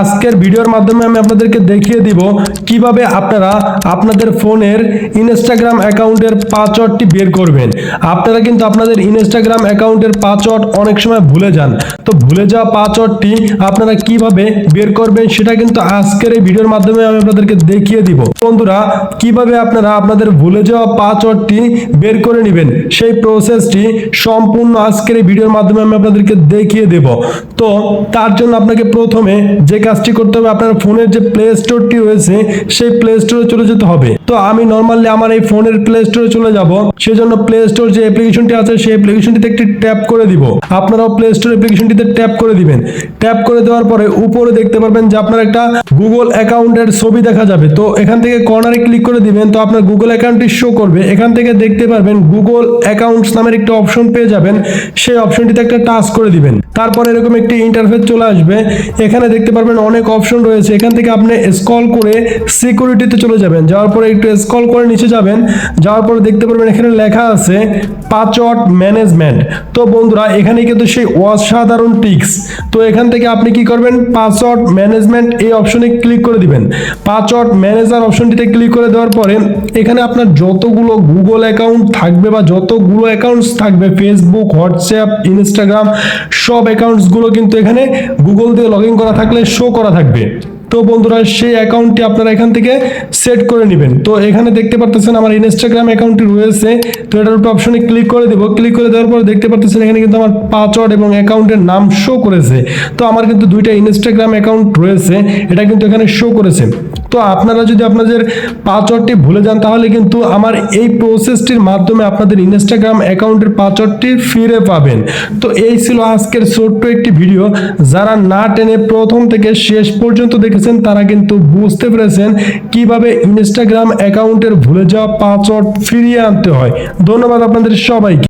আজকের ভিডিওর মাধ্যমে আমি আপনাদেরকে দেখিয়ে দিব কীভাবে আপনারা আপনাদের ফোনের ইনস্টাগ্রাম অ্যাকাউন্টের পাসওয়ার্ডটি বের করবেন। আপনারা কিন্তু আপনাদের ইনস্টাগ্রাম অ্যাকাউন্টের পাসওয়ার্ড অনেক সময় ভুলে যান। তো ভুলে যাওয়া পাসওয়ার্ডটি আপনারা কীভাবে বের করবেন সেটা কিন্তু আজকের এই ভিডিওর মাধ্যমে আমি আপনাদেরকে দেখিয়ে দিব। বন্ধুরা, কীভাবে আপনারা আপনাদের ভুলে যাওয়া পাসওয়ার্ডটি বের করে নেবেন, সেই প্রসেসটি সম্পূর্ণ আজকের এই ভিডিওর মাধ্যমে আমি আপনাদেরকে দেখিয়ে দেব। তো তার জন্য আপনাকে প্রথমে যে কাজটি করতে হবে, আপনার ফোনের যে প্লে স্টোরটি রয়েছে, সেই প্লে স্টোরে চলে যেতে হবে। তো আমি নর্মালি আমার এই ফোনের প্লে স্টোরে চলে যাব, সেজন্য প্লে স্টোর যে অ্যাপ্লিকেশনটি আছে, সেই অ্যাপ্লিকেশনটিতে একটি ট্যাপ করে দিব। আপনারাও প্লে স্টোর অ্যাপ্লিকেশনটিতে ট্যাপ করে দিবেন। ট্যাপ করে দেওয়ার পরে উপরে দেখতে পারবেন যে আপনার একটা গুগল অ্যাকাউন্টের ছবি দেখা যাবে। তো এখান থেকে কর্নারে ক্লিক করে দিবেন, তো আপনার গুগল অ্যাকাউন্টটি শো করবে। এখান থেকে দেখতে পারবেন গুগল অ্যাকাউন্টস নামের একটা অপশন পেয়ে যাবেন। সেই অপশনটিতে একটা টাচ করে দিবেন। তারপর এরকম একটি ইন্টারফেস চলে আসবে। এখানে দেখতে পারবেন অনেক অপশন রয়েছে। এখান থেকে আপনি স্ক্রল করে সিকিউরিটিতে চলে যাবেন। যাওয়ার পরে একটু স্ক্রল করে নিচে যাবেন। যাওয়ার পরে দেখতে পারবেন এখানে লেখা আছে পাসওয়ার্ড ম্যানেজমেন্ট তো বন্ধুরা, এখানে কিন্তু সেই অসাধারণ টিক্স তো এখান থেকে আপনি কি করবেন? পাসওয়ার্ড ম্যানেজমেন্ট এই অপশনে ক্লিক করে দিবেন। পাসওয়ার্ড ম্যানেজার অপশনটিতে ক্লিক করে দেওয়ার পরে এখানে আপনার যতগুলো গুগল অ্যাকাউন্ট থাকবে বা যতগুলো অ্যাকাউন্টস থাকবে ফেসবুক হোয়াটসঅ্যাপ ইনস্টাগ্রাম সব অ্যাকাউন্টসগুলো কিন্তু এখানে গুগল দিয়ে লগ করা থাকলে শো করা থাকবে। তো বন্ধুরা, সেই অ্যাকাউন্টটি আপনারা এখান থেকে সেট করে নেবেন। তো এখানে দেখতে পারতেছেন আমার ইনস্টাগ্রাম অ্যাকাউন্টটি রয়েছে। তো এটার উপর অপশনে ক্লিক করে দেবো। ক্লিক করে দেওয়ার পর দেখতে পারতেছেন এখানে কিন্তু আমার পাসওয়ার্ড এবং অ্যাকাউন্টের নাম শো করেছে। তো আমার কিন্তু দুইটা ইনস্টাগ্রাম অ্যাকাউন্ট রয়েছে। এটা কিন্তু এখানে শো করেছে। তো আপনারা যদি আপনাদের পাসওয়ার্ডটি ভুলে যান, তাহলে কিন্তু আমার এই প্রসেসটির মাধ্যমে আপনাদের ইনস্টাগ্রাম অ্যাকাউন্টের পাসওয়ার্ডটি ফিরে পাবেন। তো এই ছিল আজকের ছোট্ট একটি ভিডিও। যারা না টেনে প্রথম থেকে শেষ পর্যন্ত দেখেছেন, তারা কিন্তু বুঝতে পেরেছেন কীভাবে ইনস্টাগ্রাম অ্যাকাউন্টের ভুলে যাওয়া পাসওয়ার্ড ফিরিয়ে আনতে হয়। ধন্যবাদ আপনাদের সবাইকে।